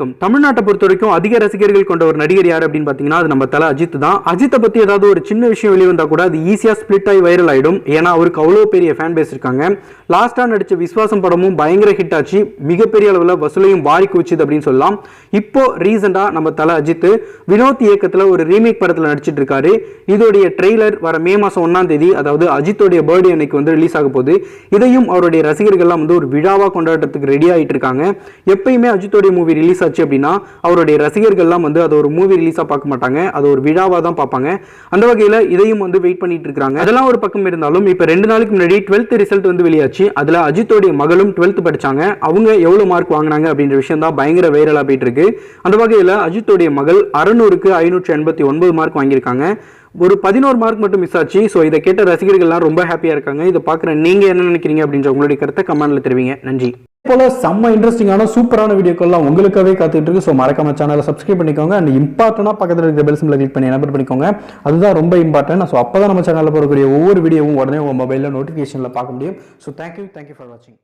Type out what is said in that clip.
வணக்கம். தமிழ்நாட்டை பொறுத்த வரைக்கும் அதிக ரசிகர்கள் கொண்ட ஒரு நடிகர் யார் அப்படின்னு பார்த்தீங்கன்னா அது நம்ம தலை அஜித் தான். அஜித்தை பற்றி ஏதாவது ஒரு சின்ன விஷயம் வெளிவந்தால் வந்தா கூட அது ஈஸியா ஸ்பிளிட் ஆகி வைரல் ஆயிடும். ஏன்னா அவருக்கு அவ்வளோ பெரிய ஃபேன் பேஸ் இருக்காங்க. லாஸ்ட்டாக நடித்த விஸ்வாசம் படமும் பயங்கர ஹிட் ஆச்சு. மிகப்பெரிய அளவில் வசூலையும் வாரி குவிச்சுது அப்படின்னு சொல்லலாம். இப்போ ரீசெண்டாக நம்ம தலை அஜித் வினோத் இயக்கத்துல ஒரு ரீமேக் படத்துல நடிச்சிட்டு இருக்காரு. இதோடைய ட்ரெய்லர் வர மே மாசம் ஒன்றாம் தேதி அதாவது அஜித்தோடைய பர்த்டே அன்னைக்கு வந்து ரிலீஸ் ஆக போகுது. இதையும் அவருடைய ரசிகர்கள்லாம் வந்து ஒரு விழாவா கொண்டாடுறதுக்கு ரெடி ஆகிட்டு இருக்காங்க. எப்பயுமே அஜித்தோடைய மூவி ரிலீஸ் ஆச்சு அப்படின்னா அவருடைய ரசிகர்கள்லாம் வந்து அதை ஒரு மூவி ரிலீஸாக பார்க்க மாட்டாங்க. அது ஒரு விழாவாக தான் பார்ப்பாங்க. அந்த வகையில் இதையும் வந்து வெயிட் பண்ணிட்டு இருக்காங்க அதெல்லாம் ஒரு பக்கம் இருந்தாலும் இப்போ ரெண்டு நாளைக்கு முன்னாடி டுவெல்த் ரிசல்ட் வந்து வெளியாச்சு. அதில் அஜித்தோடைய மகளும் டுவெல்த் படிச்சாங்க. அவங்க எவ்வளோ மார்க் வாங்கினாங்க அப்படின்ற விஷயம் தான் பயங்கர வைரலாக போயிட்டு இருக்கு. அந்த வகையில் அஜித்தோடைய மகள் அறுநூறுக்கு ஐநூற்றி எண்பத்தி ஒன்பது மார்க் வாங்கியிருக்காங்க. ஒரு பதினோரு மார்க் மட்டும் மிஸ் ஆச்சு. ஸோ இதை கேட்ட ரசிகர்கள்லாம் ரொம்ப ஹாப்பியாக இருக்காங்க. இதை பார்க்குற நீங்கள் என்ன நினைக்கிறீங்க அப்படின்ற உங்களுடைய கருத்தை கமெண்ட்ல தெரிவிங்க. நன்றி. போல செம்ம இன்ட்ரெஸ்டிங்கான சூப்பரான வீடியோக்கள்லாம் உங்களுக்காகவே காத்துட்டு இருக்கு. ஸோ மறக்காம சேனலை சப்ஸ்கிரைப் பண்ணிக்கோங்க. அண்ட் இம்பார்ட்டண்டாக பக்கத்தில் இருக்கிற பெல் சிம்பிளை கிளிக் பண்ணி என்ன பண்ணிக்கோங்க. அதுதான் ரொம்ப இம்பார்ட்டன்ட் ஸோ அப்போ தான் நம்ம சேனலில் போடக்கூடிய ஒவ்வொரு வீடியோவும் உடனே உங்கள் மொபைலில் நோட்டிஃபிகேஷனில் பார்க்க முடியும். ஸோ தேங்க்யூ தேங்க்யூ ஃபார் வாட்சிங்